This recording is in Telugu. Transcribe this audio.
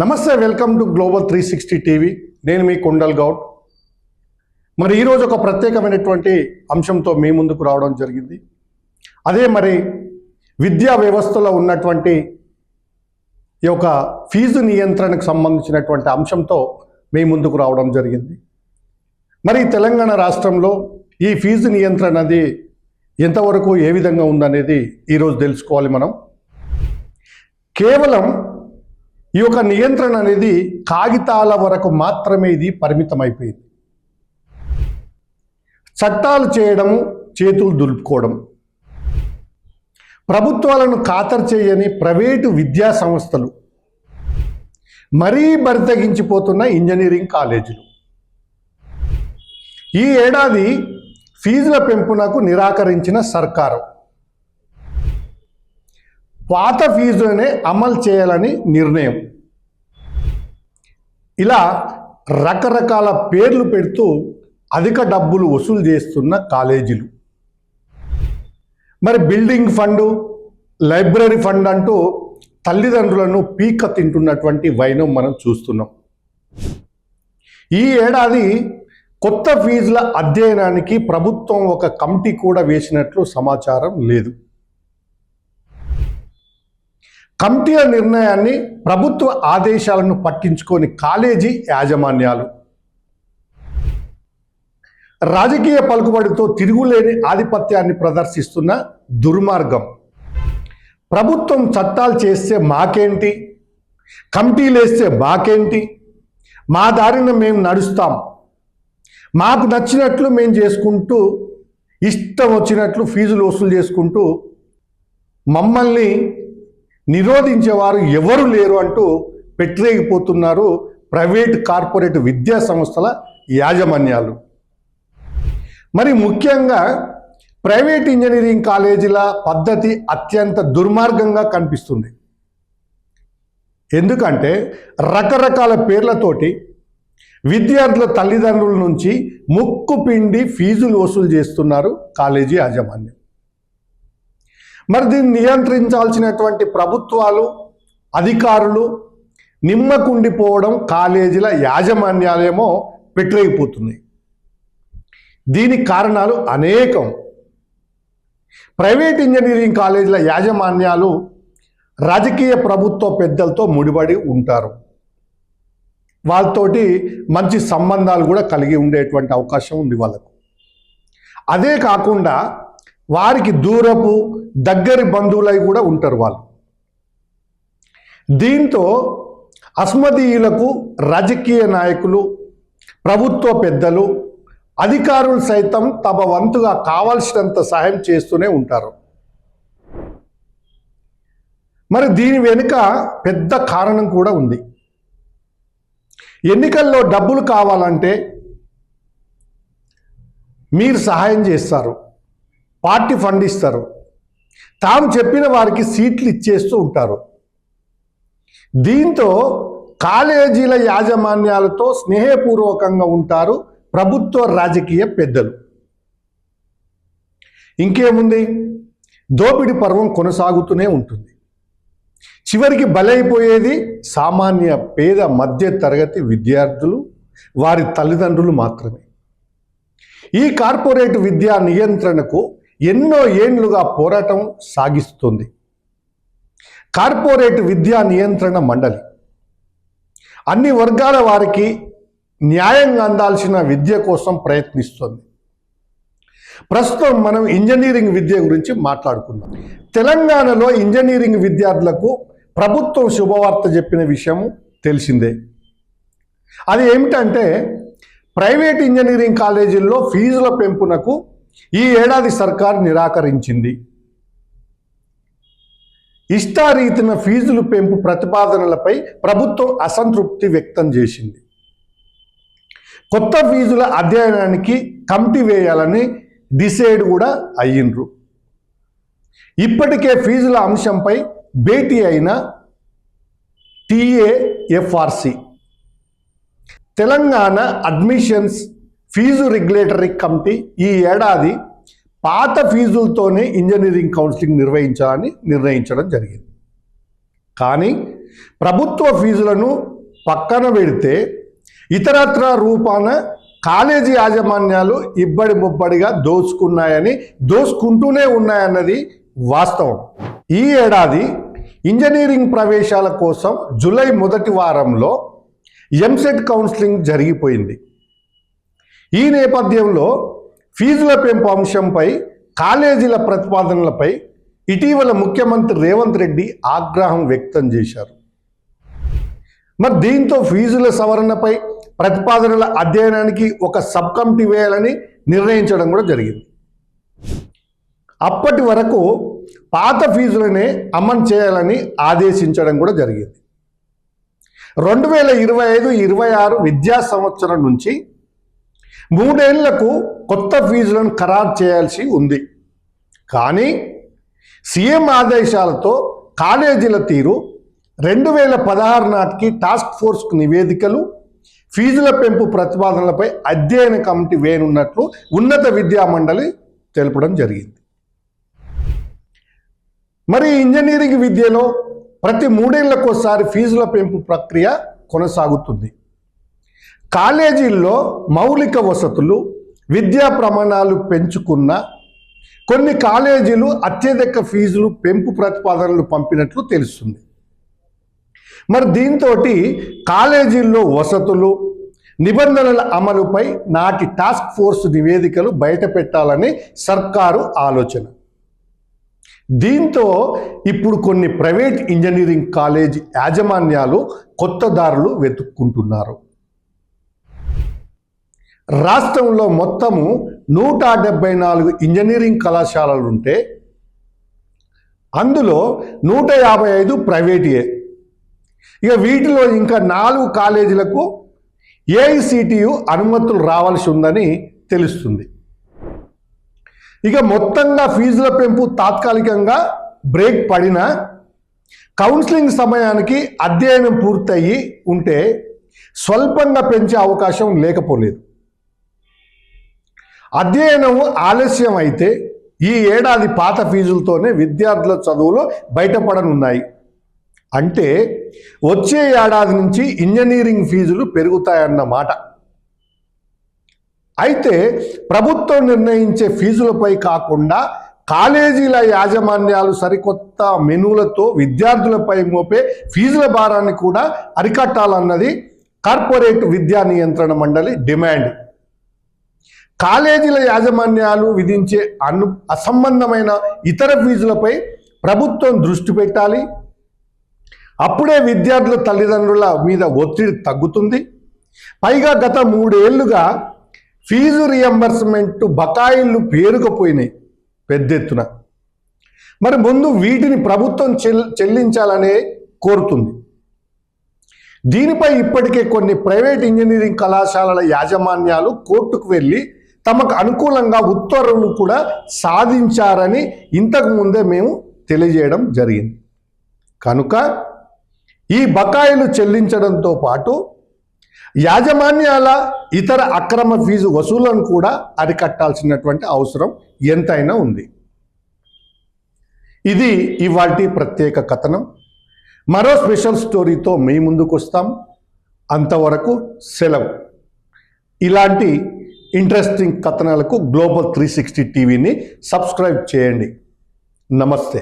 నమస్తే welcome to global three sixty TV. నేను మీ కొండల్ గౌడ్. మరి ఈరోజు ఒక ప్రత్యేకమైనటువంటి అంశంతో మీ ముందుకు రావడం జరిగింది. అదే మరి విద్యా వ్యవస్థలో ఉన్నటువంటి ఈ యొక్క ఫీజు నియంత్రణకు సంబంధించినటువంటి అంశంతో మీ ముందుకు రావడం జరిగింది. మరి తెలంగాణ రాష్ట్రంలో ఈ ఫీజు నియంత్రణ అనేది ఎంతవరకు ఏ విధంగా ఉందనేది ఈరోజు తెలుసుకోవాలి మనం. కేవలం ఈ యొక్క నియంత్రణ అనేది కాగితాల వరకు మాత్రమే ఇది పరిమితమైపోయింది. చట్టాలు చేయడము చేతులు దులుపుకోవడం. ప్రభుత్వాలను ఖాతరు చేయని ప్రైవేటు విద్యా సంస్థలు. మరీ బరితెగించిపోతున్న ఇంజనీరింగ్ కాలేజీలు. ఈ ఏడాది ఫీజుల పెంపునకు నిరాకరించిన సర్కారు. పాత ఫీజునే అమలు చేయాలని నిర్ణయం. ఇలా రకరకాల పేర్లు పెడుతూ అధిక డబ్బులు వసూలు చేస్తున్న కాలేజీలు. మరి బిల్డింగ్ ఫండు లైబ్రరీ ఫండ్ అంటూ తల్లిదండ్రులను పీక తింటున్నటువంటి వైనం మనం చూస్తున్నాం. ఈ ఏడాది కొత్త ఫీజుల అధ్యయనానికి ప్రభుత్వం ఒక కమిటీ కూడా వేసినట్లు సమాచారం లేదు. కమిటీల నిర్ణయాన్ని ప్రభుత్వ ఆదేశాలను పట్టించుకొని కాలేజీ యాజమాన్యాలు. రాజకీయ పలుకుబడితో తిరుగులేని ఆధిపత్యాన్ని ప్రదర్శిస్తున్న దుర్మార్గం. ప్రభుత్వం చట్టాలు చేస్తే మాకేంటి? కమిటీలు వేస్తే మాకేంటి? మా దారిన మేము నడుస్తాం. మాకు నచ్చినట్లు మేము చేసుకుంటూ ఇష్టం వచ్చినట్లు ఫీజులు వసూలు చేసుకుంటూ మమ్మల్ని నిరోధించేవారు ఎవరు లేరు అంటూ పెట్టిరేగిపోతున్నారు ప్రైవేట్ కార్పొరేట్ విద్యా సంస్థల యాజమాన్యాలు. మరి ముఖ్యంగా ప్రైవేట్ ఇంజనీరింగ్ కాలేజీల పద్ధతి అత్యంత దుర్మార్గంగా కనిపిస్తుంది. ఎందుకంటే రకరకాల పేర్లతోటి విద్యార్థుల తల్లిదండ్రుల నుంచి ముక్కు పిండి ఫీజులు వసూలు చేస్తున్నారు కాలేజీ యాజమాన్యం. మరి దీన్ని నియంత్రించాల్సినటువంటి ప్రభుత్వాలు అధికారులు నిమ్మకుండిపోవడం కాలేజీల యాజమాన్యాలేమో పెట్టరైపోతున్నాయి దీనికి కారణాలు అనేకం. ప్రైవేట్ ఇంజనీరింగ్ కాలేజీల యాజమాన్యాలు రాజకీయ ప్రభుత్వ పెద్దలతో ముడిపడి ఉంటారు. వాళ్ళతోటి మంచి సంబంధాలు కూడా కలిగి ఉండేటువంటి అవకాశం ఉంది వాళ్ళకు. అదే కాకుండా వారికి దూరపు దగ్గరి బంధువులై కూడా ఉంటారు వాళ్ళు. దీంతో అస్మదీయులకు రాజకీయ నాయకులు ప్రభుత్వ పెద్దలు అధికారులు సైతం తమ వంతుగా కావలసినంత సహాయం చేస్తూనే ఉంటారు. మరి దీని వెనుక పెద్ద కారణం కూడా ఉంది. ఎన్నికల్లో డబ్బులు కావాలంటే మీరు సహాయం చేస్తారు. పార్టీ ఫండ్ ఇస్తారు. తాము చెప్పిన వారికి సీట్లు ఇచ్చేస్తూ ఉంటారు. దీంతో కాలేజీల యాజమాన్యాలతో స్నేహపూర్వకంగా ఉంటారు ప్రభుత్వ రాజకీయ పెద్దలు. ఇంకేముంది? దోపిడి పర్వం కొనసాగుతూనే ఉంటుంది. చివరికి బలైపోయేది సామాన్య పేద మధ్య తరగతి విద్యార్థులు వారి తల్లిదండ్రులు మాత్రమే. ఈ కార్పొరేట్ విద్యా నియంత్రణకు ఎన్నో ఏండ్లుగా పోరాటం సాగిస్తుంది. కార్పొరేట్ విద్యా నియంత్రణ మండలి. అన్ని వర్గాల వారికి న్యాయంగా అందాల్సిన విద్య కోసం ప్రయత్నిస్తుంది. ప్రస్తుతం మనం ఇంజనీరింగ్ విద్య గురించి మాట్లాడుకుందాం. తెలంగాణలో ఇంజనీరింగ్ విద్యార్థులకు ప్రభుత్వం శుభవార్త చెప్పిన విషయం తెలిసిందే. అది ఏమిటంటే ప్రైవేట్ ఇంజనీరింగ్ కాలేజీల్లో ఫీజుల పెంపునకు ఈ ఏడాది సర్కార్ నిరాకరించింది. ఇష్టారీతిన ఫీజులు పెంపు ప్రతిపాదనలపై ప్రభుత్వం అసంతృప్తి వ్యక్తం చేసింది. కొత్త ఫీజుల అధ్యయనానికి కమిటీ వేయాలని డిసైడ్ కూడా అయ్యిండ్రు. ఇప్పటికే ఫీజుల అంశంపై భేటీ అయిన TAFRC. Telangana admissions fee regulatory committee ఈ ఏడాది పాత ఫీజులతోనే ఇంజనీరింగ్ కౌన్సిలింగ్ నిర్వహించాలని నిర్ణయించడం జరిగింది. కానీ ప్రభుత్వ ఫీజులను పక్కన పెడితే ఇతరత్ర రూపాన కాలేజీ యాజమాన్యాలు ఇబ్బడి ముబ్బడిగా దోచుకున్నాయని దోచుకుంటూనే ఉన్నాయన్నది వాస్తవం. ఈ ఏడాది ఇంజనీరింగ్ ప్రవేశాల కోసం జూలై మొదటి వారంలో ఎంసెట్ కౌన్సిలింగ్ జరిగిపోయింది. ఈ నేపథ్యంలో ఫీజుల పెంపు అంశంపై కాలేజీల ప్రతిపాదనలపై ఇటీవల ముఖ్యమంత్రి రేవంత్ రెడ్డి ఆగ్రహం వ్యక్తం చేశారు. మరి దీంతో ఫీజుల సవరణపై ప్రతిపాదనల అధ్యయనానికి ఒక సబ్ కమిటీ వేయాలని నిర్ణయించడం కూడా జరిగింది. అప్పటి వరకు పాత ఫీజులనే అమలు చేయాలని ఆదేశించడం కూడా జరిగింది. రెండు వేల ఇరవై ఐదు ఇరవై ఆరు విద్యా సంవత్సరం నుంచి మూడేళ్ళకు కొత్త ఫీజులను ఖరారు చేయాల్సి ఉంది. కానీ సీఎం ఆదేశాలతో కాలేజీల తీరు రెండు వేల పదహారు నాటికి టాస్క్ ఫోర్స్ నివేదికలు ఫీజుల పెంపు ప్రతిపాదనలపై అధ్యయన కమిటీ వేనున్నట్లు ఉన్నత విద్యా మండలి తెలపడం జరిగింది. మరి ఇంజనీరింగ్ విద్యలో ప్రతి మూడేళ్ళకోసారి ఫీజుల పెంపు ప్రక్రియ కొనసాగుతుంది. కాలేజీల్లో మౌలిక వసతులు విద్యా ప్రమాణాలు పెంచుకున్న కొన్ని కాలేజీలు అత్యధిక ఫీజులు పెంపు ప్రతిపాదనలు పంపినట్లు తెలుస్తుంది. మరి దీంతో కాలేజీల్లో వసతులు నిబంధనల అమలుపై నాటి టాస్క్ ఫోర్స్ నివేదికలు బయట పెట్టాలని సర్కారు ఆలోచన. దీంతో ఇప్పుడు కొన్ని ప్రైవేట్ ఇంజనీరింగ్ కాలేజ్ యాజమాన్యాలు కొత్త దారులు వెతుక్కుంటున్నారు. రాష్ట్రంలో మొత్తము నూట డెబ్బై నాలుగు ఇంజనీరింగ్ కళాశాలలు ఉంటే అందులో నూట యాభై ఐదు ప్రైవేటియే. ఇక వీటిలో ఇంకా నాలుగు కాలేజీలకు ఏఐసిటియు అనుమతులు రావాల్సి ఉందని తెలుస్తుంది. ఇక మొత్తంగా ఫీజుల పెంపు తాత్కాలికంగా బ్రేక్ పడిన కౌన్సిలింగ్ సమయానికి అధ్యయనం పూర్తయి ఉంటే స్వల్పంగా పెంచే అవకాశం లేకపోలేదు. అధ్యయనం ఆలస్యం అయితే ఈ ఏడాది పాత ఫీజులతోనే విద్యార్థుల చదువులో బయటపడనున్నాయి. అంటే వచ్చే ఏడాది నుంచి ఇంజనీరింగ్ ఫీజులు పెరుగుతాయన్నమాట అయితే ప్రభుత్వం నిర్ణయించే ఫీజులపై కాకుండా కాలేజీల యాజమాన్యాలు సరికొత్త మెనూలతో విద్యార్థులపై మోపే ఫీజుల భారాన్ని కూడా అరికట్టాలన్నది కార్పొరేట్ విద్యా నియంత్రణ మండలి డిమాండ్. కాలేజీల యాజమాన్యాలు విధించే అను అసంబంధమైన ఇతర ఫీజులపై ప్రభుత్వం దృష్టి పెట్టాలి. అప్పుడే విద్యార్థుల తల్లిదండ్రుల మీద ఒత్తిడి తగ్గుతుంది. పైగా గత మూడేళ్ళుగా ఫీజు రియంబర్స్మెంట్ బకాయిలు పేరుకుపోయినాయి పెద్ద ఎత్తున మరి ముందు వీటిని ప్రభుత్వం చెల్ చెల్లించాలనే కోరుతుంది. దీనిపై ఇప్పటికే కొన్ని ప్రైవేట్ ఇంజనీరింగ్ కళాశాలల యాజమాన్యాలు కోర్టుకు వెళ్ళి తమకు అనుకూలంగా ఉత్తర్వులు కూడా సాధించారని ఇంతకు ముందే మేము తెలియజేయడం జరిగింది. కనుక ఈ బకాయిలు చెల్లించడంతో పాటు యాజమాన్యాల ఇతర అక్రమ ఫీజు వసూలను కూడా అరికట్టాల్సినటువంటి అవసరం ఎంతైనా ఉంది. ఇది ఇవాటి ప్రత్యేక కథనం. మరో స్పెషల్ స్టోరీతో మీ ముందుకు వస్తాం అంతవరకు సెలవు. ఇలాంటి ఇంట్రెస్టింగ్ కథనాలకు గ్లోబల్ త్రీ సిక్స్టీ టీవీని సబ్స్క్రైబ్ చేయండి. నమస్తే.